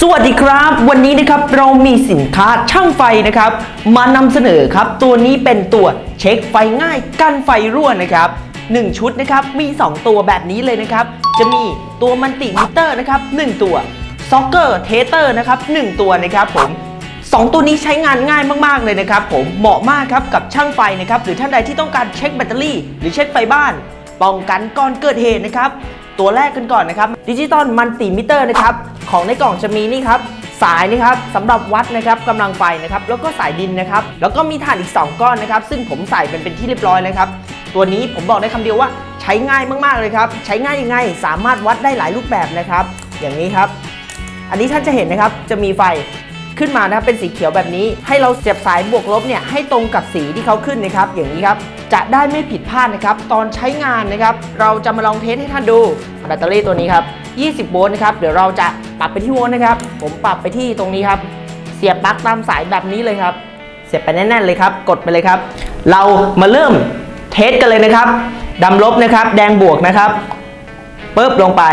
สวัสดีครับ วันนี้นะครับเรามีสินค้าช่างไฟนะครับ มานำเสนอครับ ตัวนี้เป็นตัวเช็คไฟง่ายกันไฟรั่วนะครับหนึ่งชุดนะครับมี 2 ตัวแบบนี้เลยนะครับ จะมีตัวมันติมิเตอร์นะครับ1ตัวซ็อกเกอร์เทเตอร์นะครับ1ตัวนะครับผม2 ตัวนี้ใช้งานง่ายมากๆเลยนะครับ ผมเหมาะมากครับกับช่างไฟนะครับหรือท่านใดที่ต้องการเช็คแบตเตอรี่ หรือเช็คไฟบ้าน ป้องกันก่อนเกิดเหตุนะครับ ตัวแรกกันก่อนนะครับดิจิตอลมันติมิเตอร์นะครับ ของในกล่องจะมีนี่ครับสายนะครับสำหรับวัดนะครับกำลังไฟนะครับแล้วก็สายดินนะครับ แล้วก็มีถ่านอีก 2 ก้อนนะครับ ซึ่งผมใส่เป็นเป็นที่เรียบร้อยแล้วครับ ตัวนี้ผมบอกได้คำเดียวว่าใช้ง่ายมากๆเลยครับ ใช้ง่ายยังไงสามารถวัดได้หลายรูปแบบนะครับ อย่างนี้ครับ อันนี้ท่านจะเห็นนะครับจะมีไฟขึ้นมานะครับเป็นสีเขียวแบบนี้ ให้เราเสียบสายบวกลบเนี่ยให้ตรงกับสีที่เขาขึ้นนะครับ อย่างนี้ครับจะได้ไม่ผิดพลาดนะครับ ตอนใช้งานนะครับ เราจะมาลองเทสให้ท่านดูแบตเตอรี่ตัวนี้ครับ 20 โวลต์นะครับ เดี๋ยวเราจะปรับไปที่โวลต์นะครับ ผมปรับไปที่ตรงนี้ครับ เสียบปลั๊กตามสายแบบนี้เลยครับ เสียบไปแน่นๆเลยครับ กดไปเลยครับ เรามาเริ่มเทสกันเลยนะครับดำลบนะครับ แดงบวกนะครับปึ๊บลงไป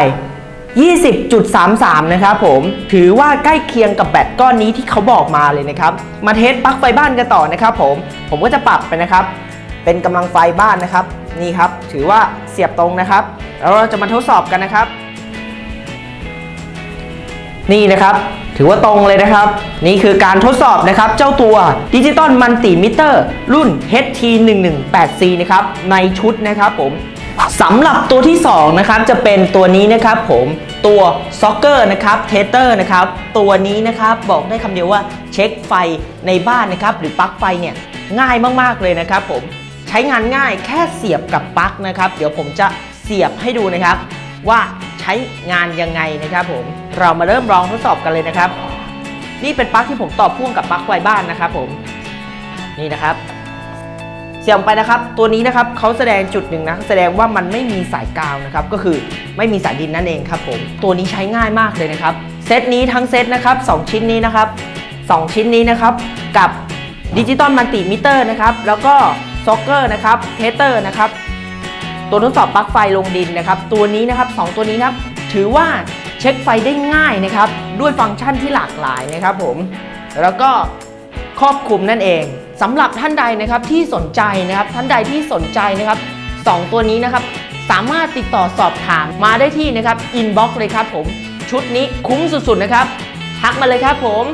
20.33 นะครับผม ถือว่าใกล้เคียงกับแบตก้อนนี้ที่เขาบอกมาเลยนะครับ มาเทสปลั๊กไฟบ้านกันต่อนะครับผม ผมก็จะปรับไปนะครับ เป็นกำลังไฟบ้านนะครับ นี่ครับ ถือว่าเสียบตรงนะครับ แล้วเราจะมาทดสอบกันนะครับ นี่นะครับ ถือว่าตรงเลยนะครับ นี่คือการทดสอบนะครับ เจ้าตัวดิจิตอลมันติมิเตอร์ รุ่น HT118C นะครับ ในชุดนะครับผมสำหรับตัวที่ 2 นะครับ จะเป็นตัวนี้นะครับผมตัวซ็อกเกอร์นะครับเทเตอร์นะครับตัวนี้นะครับบอกได้คำเดียวว่าเช็คไฟในบ้านนะครับ หรือปลั๊กไฟเนี่ยง่ายมากๆเลยนะครับผมใช้งานง่ายแค่เสียบกับปลั๊กนะครับ เดี๋ยวผมจะเสียบให้ดูนะครับ ว่าใช้งานยังไงนะครับผมเรามาเริ่มลองทดสอบกันเลยนะครับ นี่เป็นปลั๊กที่ผมต่อพ่วงกับปลั๊กไฟบ้านนะครับผมนี่นะครับเสียบไปนะครับ ตัวนี้นะครับเขาแสดงจุดหนึ่งนะแสดงว่ามันไม่มีสายกาวนะครับ ก็คือไม่มีสายดินนั่นเองครับผมตัวนี้ใช้ง่ายมากเลยนะครับเซตนี้ทั้งเซตนะครับสองชิ้นนี้นะครับสองชิ้นนี้นะครับ กับดิจิตอลมัลติมิเตอร์นะครับ แล้วก็ซ็อกเกอร์นะครับเทสเตอร์นะครับ ตัวทดสอบปลั๊กไฟลงดินนะครับ ตัวนี้นะครับสองตัวนี้นะครับ ถือว่าเช็คไฟได้ง่ายนะครับ ด้วยฟังก์ชันที่หลากหลายนะครับผม แล้วก็ครอบคลุมนั่นเองสำหรับท่านใดนะครับที่สนใจนะครับ ท่านใดที่สนใจนะครับสองตัวนี้นะครับ สามารถติดต่อสอบถามมาได้ที่นะครับอินบ็อกซ์เลยครับผม ชุดนี้คุ้มสุดๆนะครับ ทักมาเลยครับผม